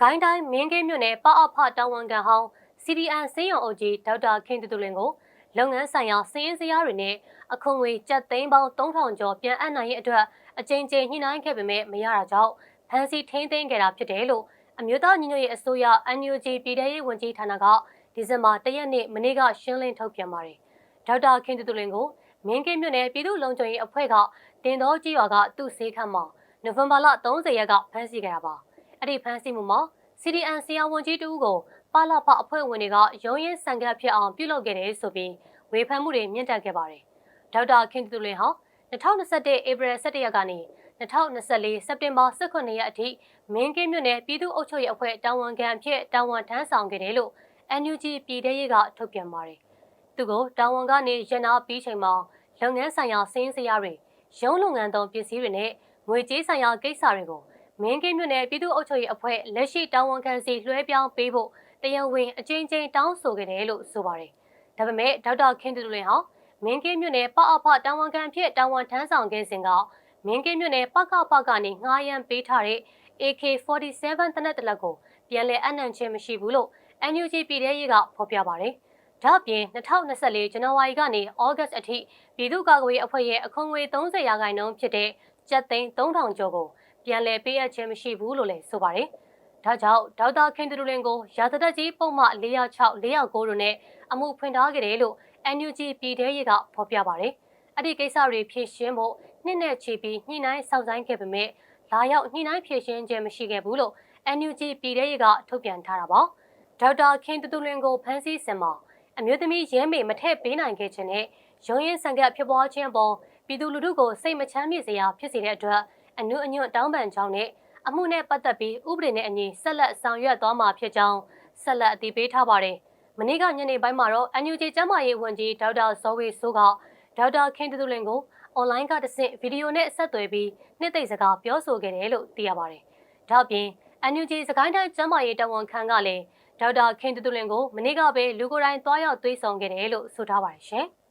ကိုင်းတိုင်းမင်းကင်းမြို့နယ်ပအဖတောင်ဝန်ခံဟောင်း CDN စေးရုံအုပ်ကြီးဒေါက်တာခင်တူတူလင်ကိုလုပ်ငန်းဆိုင်ရာစည်ရင်းစရာတွေနဲ့အခွန်ငွေကျပ်သိန်းပေါင်း3000ကျော်ပြန်အပ်နိုင်ရေးအတွက်အကြိမ်ကြိမ်ညှိနှိုင်းခဲ့ပေမဲ့မရတာကြောင့်ဖမ်းဆီးထိန်းသိမ်းခဲ့တာဖြစ်တယ်လို့အမျိုးသားညီညွတ်ရေးအစိုးရ NUG ပြည်ထရေးဝန်ကြီးဌာနကဒီဇင်ဘာ၁ရက်နေ့မနေ့ကရှင်းလင်းထုတ်ပြန်ပါတယ်။ဒေါက်တာခင်တူတူလင်ကိုမင်းကင်းမြို့နယ်ပြည်သူ့လုံခြုံရေးအဖွဲ့ကတင်တော်ကြီးရွာကသူ့ဆေးခန်းမှာနိုဝင်ဘာလ30ရက်ကဖမ်းဆီးခဲ့တာပါ။ အဲ့ဒီဖမ်းဆီးမှုမှာ CDN ဆရာဝန်ကြီးတူကိုပါလာဖအဖွဲ့ဝင်တွေကရုံးရင်ဆန်ကပ်ဖြစ်အောင်ပြုလုပ်ခဲ့တယ်ဆိုပြီးဝေဖန်မှုတွေမြင့်တက်ခဲ့ပါတယ်။ဒေါက်တာခင်တူလင်ဟာ2021ဧပြီ17ရက်ကနေ2024စက်တင်ဘာ18ရက်အထိမင်းကင်းမြို့နယ်ပြည်သူ့အုပ်ချုပ်ရေးအဖွဲ့တာဝန်ခံအဖြစ်တာဝန်ထမ်းဆောင်ခဲ့တယ်လို့ NUG ပြည်ထရေးကထုတ်ပြန်ပါတယ်။သူကိုတာဝန်ကနေရနာပြီးချိန်မှာလုပ်ငန်းဆိုင်ရာစင်းစရာတွေရုံးလုပ်ငန်းသုံးပစ္စည်းတွေနဲ့ငွေကြေးဆိုင်ရာကိစ္စတွေကို မင်းကင်းမြို့နယ်ပြည်သူ့အုပ်ချုပ်ရေးအဖွဲ့လက်ရှိတာဝန်ခံစီလွှဲပြောင်းပေးဖို့တရားဝင်အကြိမ်ကြိမ်တောင်းဆိုခဲ့တယ်လို့ဆိုပါတယ်။ဒါပေမဲ့ဒေါက်တာခင်တူလွင်ဟာမင်းကင်းမြို့နယ်ပအဖတာဝန်ခံဖြစ်တာဝန်ထမ်းဆောင်ခဲ့စဉ်ကမင်းကင်းမြို့နယ်ပကပကနေငှားရမ်းပေးထားတဲ့ AK47 တနက်တလက်ကိုပြန်လည်အနှံ့ခြင်းမရှိဘူးလို့ NUG ပြည်ထရေးကဖော်ပြပါတယ်။ဒါ့အပြင်2024ဇန်နဝါရီကနေဩဂတ်အထိပြည်သူ့ကာကွယ်ရေးအဖွဲ့ရဲ့အခွန်ငွေ30ရာခိုင်နှုန်းဖြစ်တဲ့ကျပ်သိန်း3000ကျော်ကို ပြန်လည်ပေးအပ်ခြင်းမရှိဘူးလို့လည်းဆိုပါတယ်။ဒါကြောင့်ဒေါက်တာခင်တူလင်ကိုရာဇသက်ကြီးပုံမှ406 409တို့နဲ့အမှုဖွင့်ထားခဲ့တယ်လို့ NUG ပြည်ထဲရေးကဖော်ပြပါတယ်။အဲ့ဒီကိစ္စတွေဖြေရှင်းဖို့နှစ်နဲ့ချီပြီးညှိနှိုင်းဆောင်ဆိုင်ခဲ့ပေမဲ့လာရောက်ညှိနှိုင်းဖြေရှင်းခြင်းမရှိခဲ့ဘူးလို့ NUG ပြည်ထဲရေးကထုတ်ပြန်ထားတာပါ။ဒေါက်တာခင်တူလင်ကိုဖမ်းဆီးစင်မှာအမျိုးသမီးရဲမေမထည့်ပေးနိုင်ခဲ့ခြင်းနဲ့ရုံးရင်ဆန်ကပ်ဖြစ်ပွားခြင်းပေါ်ပြည်သူလူထုကိုစိတ်မချမ်းမြေ့စရာဖြစ်စေတဲ့အတွက် အနုအညွတ်တောင်းပန်ကြောင်းနဲ့အမှုနဲ့ပတ်သက်ပြီးဥပဒေနဲ့အညီဆက်လက်ဆောင်ရွက်သွားမှာဖြစ်ကြောင်းဆက်လက်အတည်ပြုထားပါတယ်။မနေ့ကညနေပိုင်းမှာတော့ NUG ကျန်းမာရေးဝန်ကြီးဒေါက်တာဇော်ဝေဆိုးကဒေါက်တာခင်တူတူလင်ကိုအွန်လိုင်းကတဆင့်ဗီဒီယိုနဲ့ဆက်သွယ်ပြီးနှစ်သိမ့်စကားပြောဆိုခဲ့တယ်လို့သိရပါတယ်။ဒါ့အပြင် NUG စကိုင်းတိုင်းကျန်းမာရေးတာဝန်ခံကလည်းဒေါက်တာခင်တူတူလင်ကိုမနေ့ကပဲလူကိုယ်တိုင်တွားရောက်သွေးဆောင်ခဲ့တယ်လို့ဆိုထားပါတယ်ရှင်။